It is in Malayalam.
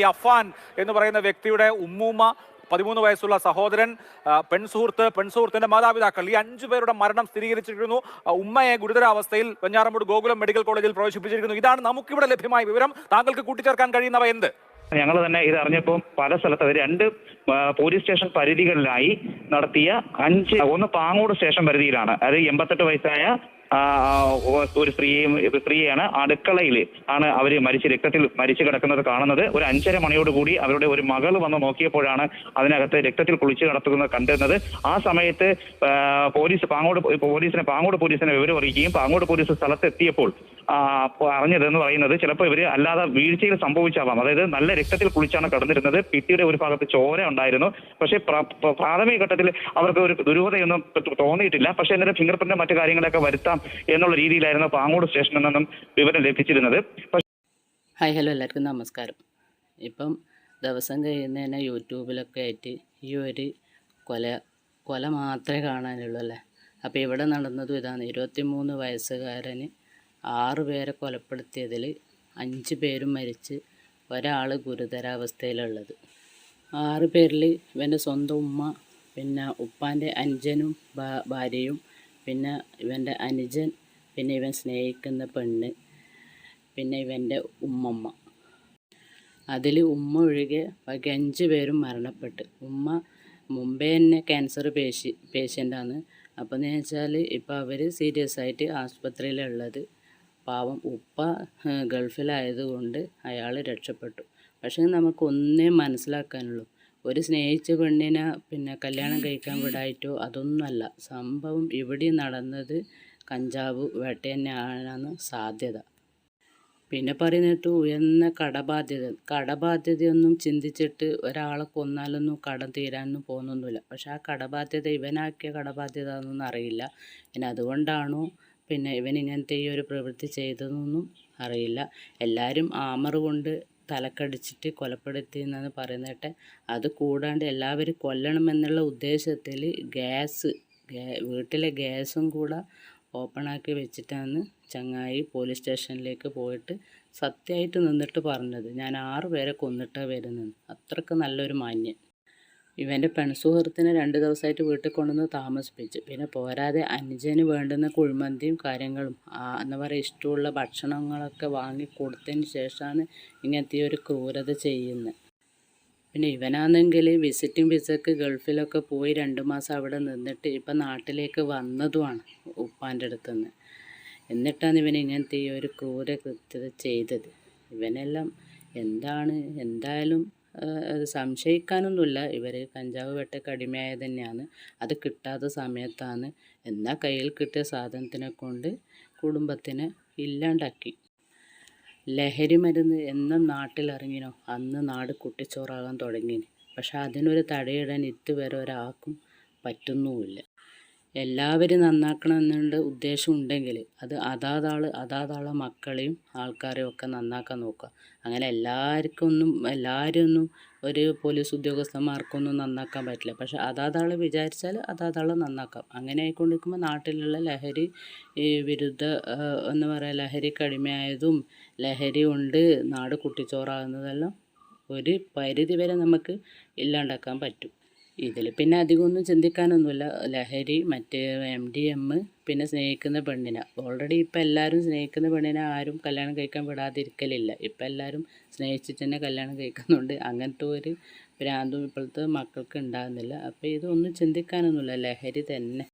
ഈ അഫാൻ എന്ന് പറയുന്ന വ്യക്തിയുടെ ഉമ്മൂമ്മ പതിമൂന്ന് വയസ്സുള്ള സഹോദരൻ പെൺസുഹൃത്ത് പെൺസുഹൃത്തിന്റെ മാതാപിതാക്കൾ ഈ അഞ്ചു പേരുടെ മരണം സ്ഥിരീകരിച്ചിരിക്കുന്നു. ഉമ്മയെ ഗുരുതരാവസ്ഥയിൽ വെഞ്ഞാറമൂട് ഗോകുലം മെഡിക്കൽ കോളേജിൽ പ്രവേശിപ്പിച്ചിരിക്കുന്നു. ഇതാണ് നമുക്കിവിടെ ലഭ്യമായ വിവരം. താങ്കൾക്ക് കൂട്ടിച്ചേർക്കാൻ കഴിയുന്നവ എന്ത്? ഞങ്ങൾ തന്നെ ഇത് അറിഞ്ഞപ്പോൾ പല സ്ഥലത്ത് രണ്ട് പോലീസ് സ്റ്റേഷൻ പരിധികളിലായി നടത്തിയ അഞ്ച് ഒന്ന് പാങ്ങോട് സ്റ്റേഷൻ പരിധിയിലാണ്. അത് എൺപത്തെട്ട് വയസ്സായ ഒരു സ്ത്രീയും സ്ത്രീയാണ് അടുക്കളയിൽ ആണ് അവർ മരിച്ച് രക്തത്തിൽ മരിച്ചു കിടക്കുന്നത് കാണുന്നത്. ഒരു അഞ്ചര മണിയോട് കൂടി അവരുടെ ഒരു മകൾ വന്ന് നോക്കിയപ്പോഴാണ് അതിനകത്ത് രക്തത്തിൽ കുളിച്ചു കിടത്തുന്നത് കണ്ടിരുന്നത്. ആ സമയത്ത് പോലീസ് പാങ്ങോട് പോലീസിനെ പാങ്ങോട് പോലീസിനെ വിവരം അറിയിക്കുകയും പാങ്ങോട് പോലീസ് സ്ഥലത്തെത്തിയപ്പോൾ അറിഞ്ഞതെന്ന് പറയുന്നത് ചിലപ്പോൾ ഇവർ അല്ലാതെ വീഴ്ചയിൽ സംഭവിച്ചാവാം. അതായത് നല്ല രക്തത്തിൽ കുളിച്ചാണ് കിടന്നിരുന്നത്. പിറ്റിയുടെ ഒരു ഭാഗത്ത് ചോര ഉണ്ടായിരുന്നു. പക്ഷേ പ്ര- പ്ര- പ്രാഥമിക ഘട്ടത്തിൽ അവർക്ക് ഒരു ദുരൂഹതയൊന്നും തോന്നിയിട്ടില്ല. പക്ഷേ എന്നിട്ട് ഫിംഗർ പ്രിന്റ് മറ്റു കാര്യങ്ങളൊക്കെ വരുത്താം എന്നുള്ള രീതിയിലായിരുന്നു പാങ്ങോട് സ്റ്റേഷനിൽ നിന്നും വിവരം ലഭിച്ചിരുന്നത്. ഹായ് ഹലോ എല്ലാവർക്കും നമസ്കാരം. ഇപ്പം ദിവസം കഴിയുന്നതിന് യൂട്യൂബിലൊക്കെ ആയിട്ട് ഈ ഒരു കൊല കൊല മാത്രമേ കാണാനുള്ളൂ അല്ലേ? അപ്പോൾ ഇവിടെ നടന്നതും ഇതാണ്. ഇരുപത്തി മൂന്ന് വയസ്സുകാരന് ആറ് പേരെ കൊലപ്പെടുത്തിയതിൽ അഞ്ച് പേരും മരിച്ച് ഒരാൾ ഗുരുതരാവസ്ഥയിലുള്ളത്. ആറ് പേരിൽ ഇവന്റെ സ്വന്തം ഉമ്മ പിന്നെ ഉപ്പാന്റെ അഞ്ചനും ഭാര്യയും പിന്നെ ഇവന്റെ അനുജൻ പിന്നെ ഇവൻ സ്നേഹിക്കുന്ന പെണ്ണ് പിന്നെ ഇവന്റെ ഉമ്മമ്മ. അതിൽ ഉമ്മ ഒഴികെ ബാക്കി അഞ്ച് പേരും മരണപ്പെട്ട്. ഉമ്മ മുമ്പേ തന്നെ ക്യാൻസർ പേഷ്യ പേഷ്യന്റാണ് അപ്പോൾ എന്ന് വെച്ചാൽ ഇപ്പോൾ അവർ സീരിയസ് ആയിട്ട് ആസ്പത്രിയിലുള്ളത് പാവം ഉപ്പ ഗൾഫിലായതുകൊണ്ട് അയാൾ രക്ഷപ്പെട്ടു. പക്ഷേ നമുക്ക് ഒന്നേ മനസ്സിലാക്കാനുള്ളൂ. ഒരു സ്നേഹിച്ച പെണ്ണിനെ പിന്നെ കല്യാണം കഴിക്കാൻ വിടായിട്ടോ അതൊന്നുമല്ല. സംഭവം ഇവിടെ നടന്നത് കഞ്ചാവ് വേട്ട തന്നെയാണെന്ന് സാധ്യത. പിന്നെ പറയുന്നിട്ട് ഉയർന്ന കടബാധ്യത. കടബാധ്യതയൊന്നും ചിന്തിച്ചിട്ട് ഒരാളെ കൊന്നാലൊന്നും കടം തീരാനൊന്നും പോകുന്നൊന്നുമില്ല. പക്ഷേ ആ കടബാധ്യത ഇവനാക്കിയ കടബാധ്യത എന്നൊന്നും അറിയില്ല. പിന്നെ അതുകൊണ്ടാണോ പിന്നെ ഇവൻ ഇങ്ങനത്തെ ഈ ഒരു പ്രവൃത്തി ചെയ്തതെന്നൊന്നും അറിയില്ല. എല്ലാവരും ആമർ കൊണ്ട് തലക്കടിച്ചിട്ട് കൊലപ്പെടുത്തി എന്നാണ് പറയുന്നത് അത് കൂടാണ്ട് എല്ലാവരും കൊല്ലണമെന്നുള്ള ഉദ്ദേശത്തിൽ ഗ്യാസ് വീട്ടിലെ ഗ്യാസും കൂടെ ഓപ്പണാക്കി വെച്ചിട്ടാണ് ചങ്ങായി പോലീസ് സ്റ്റേഷനിലേക്ക് പോയിട്ട് സത്യമായിട്ട് നിന്നിട്ട് പറഞ്ഞത്. ഞാൻ ആറ് പേരെ കൊന്നിട്ടാണ് വരുന്നത്. അത്രയ്ക്ക് നല്ലൊരു മാന്യൻ. ഇവന്റെ പെൺസുഹൃത്തിനെ രണ്ട് ദിവസമായിട്ട് വീട്ടിൽ കൊണ്ടുവന്ന് താമസിപ്പിച്ചു. പിന്നെ പോരാതെ അനുജന് വേണ്ടുന്ന കുഴിമന്തിയും കാര്യങ്ങളും ആ, എന്താ പറയുക ഇഷ്ടമുള്ള ഭക്ഷണങ്ങളൊക്കെ വാങ്ങി കൊടുത്തതിന് ശേഷമാണ് ഇങ്ങനത്തെ ഒരു ക്രൂരത ചെയ്യുന്നത്. പിന്നെ ഇവനാണെങ്കിൽ വിസിറ്റിംഗ് വിസക്ക് ഗൾഫിലൊക്കെ പോയി രണ്ട് മാസം അവിടെ നിന്നിട്ട് ഇപ്പം നാട്ടിലേക്ക് വന്നതുമാണ് ഉപ്പാന്റെ അടുത്തുനിന്ന്. എന്നിട്ടാണ് ഇവൻ ഇങ്ങനത്തെ ഒരു ക്രൂര കൃത്യത ചെയ്തത്. ഇവനെല്ലാം എന്താണ് എന്തായാലും അത് സംശയിക്കാനൊന്നുമില്ല. ഇവർ കഞ്ചാവ് വെട്ടക്ക് അടിമയായ തന്നെയാണ്. അത് കിട്ടാത്ത സമയത്താണ്. എന്നാൽ കയ്യിൽ കിട്ടിയ സാധനത്തിനെ കൊണ്ട് കുടുംബത്തിനെ ഇല്ലാണ്ടാക്കി. ലഹരി മരുന്ന് എന്നും നാട്ടിലിറങ്ങിനോ? അന്ന് നാട് കുട്ടിച്ചോറാകാൻ തുടങ്ങി പക്ഷെ അതിനൊരു തടയിടാൻ ഇതുവരെ ഒരാൾക്കും പറ്റുന്നുമില്ല. എല്ലാവരും നന്നാക്കണമെന്നുണ്ട് ഉദ്ദേശം ഉണ്ടെങ്കിൽ അത് അതാതാൾ അതാതാളെ മക്കളെയും ആൾക്കാരെയും ഒക്കെ നന്നാക്കാൻ നോക്കുക. അങ്ങനെ എല്ലാവർക്കും ഒന്നും എല്ലാവരും ഒന്നും ഒരു പോലീസ് ഉദ്യോഗസ്ഥന്മാർക്കൊന്നും നന്നാക്കാൻ പറ്റില്ല. പക്ഷെ അതാതാൾ വിചാരിച്ചാൽ അതാതാൾ നന്നാക്കാം. അങ്ങനെ ആയിക്കൊണ്ടിരിക്കുമ്പോൾ നാട്ടിലുള്ള ലഹരി ഈ വിരുദ്ധ എന്ന് പറയുക ലഹരി കടിമയായതും ലഹരി കൊണ്ട് നാട് കുട്ടിച്ചോറാകുന്നതെല്ലാം ഒരു പരിധി വരെ നമുക്ക് ഇല്ലാണ്ടാക്കാൻ പറ്റും. ഇതിൽ പിന്നെ അധികമൊന്നും ചിന്തിക്കാനൊന്നുമില്ല. ലഹരി മറ്റേ എം ഡി എം പിന്നെ സ്നേഹിക്കുന്ന പെണ്ണിനെ. ഓൾറെഡി ഇപ്പം എല്ലാവരും സ്നേഹിക്കുന്ന പെണ്ണിനെ ആരും കല്യാണം കഴിക്കാൻ വിടാതിരിക്കലില്ല. ഇപ്പം എല്ലാവരും സ്നേഹിച്ചിട്ട് തന്നെ കല്യാണം കഴിക്കുന്നുണ്ട്. അങ്ങനത്തെ ഒരു ഭ്രാന്തും ഇപ്പോഴത്തെ മക്കൾക്ക് ഉണ്ടാകുന്നില്ല. അപ്പോൾ ഇതൊന്നും ചിന്തിക്കാനൊന്നുമില്ല. ലഹരി തന്നെ.